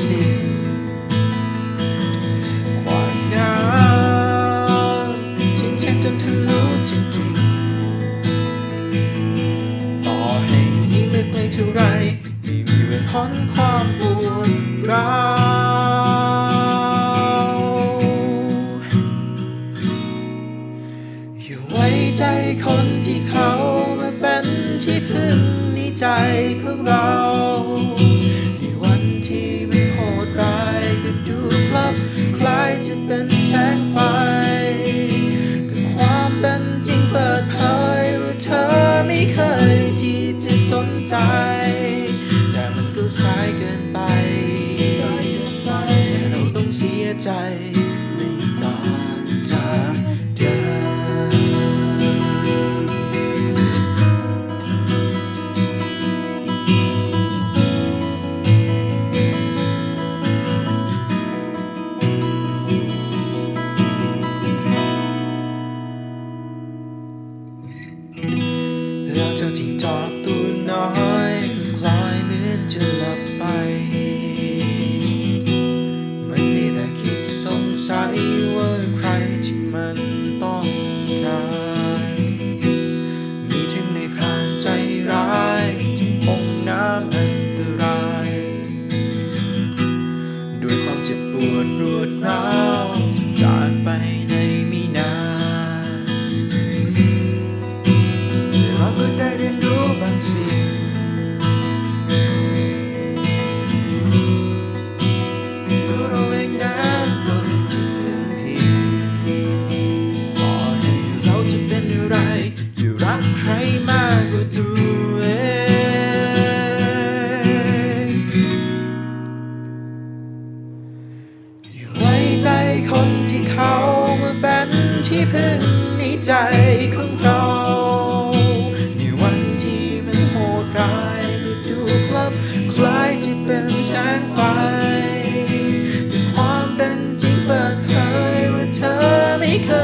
สิ่งความน้ำทิ้งแทงจนทะลุถึงกิ่งต่อให้นี้ไม่ไกลเท่าไรไม่มีวันพ้นความปวดร้าวอย่าไว้ใจคนที่เขามาเป็นที่พึ่งในใจของเรา สายเกินไปแต่เราต้องเสียใจไม่ต่างจากเดิมแล้วเจ้าจิงจอกตัวน้อย คนที่เขามาเป็นที่พึ่งในใจของเราในวันที่มันโหดร้ายก็ดูคลับคล้ายจะเป็นแสงไฟแต่ความเป็นจริงเปิดเผยว่าเธอไม่เคย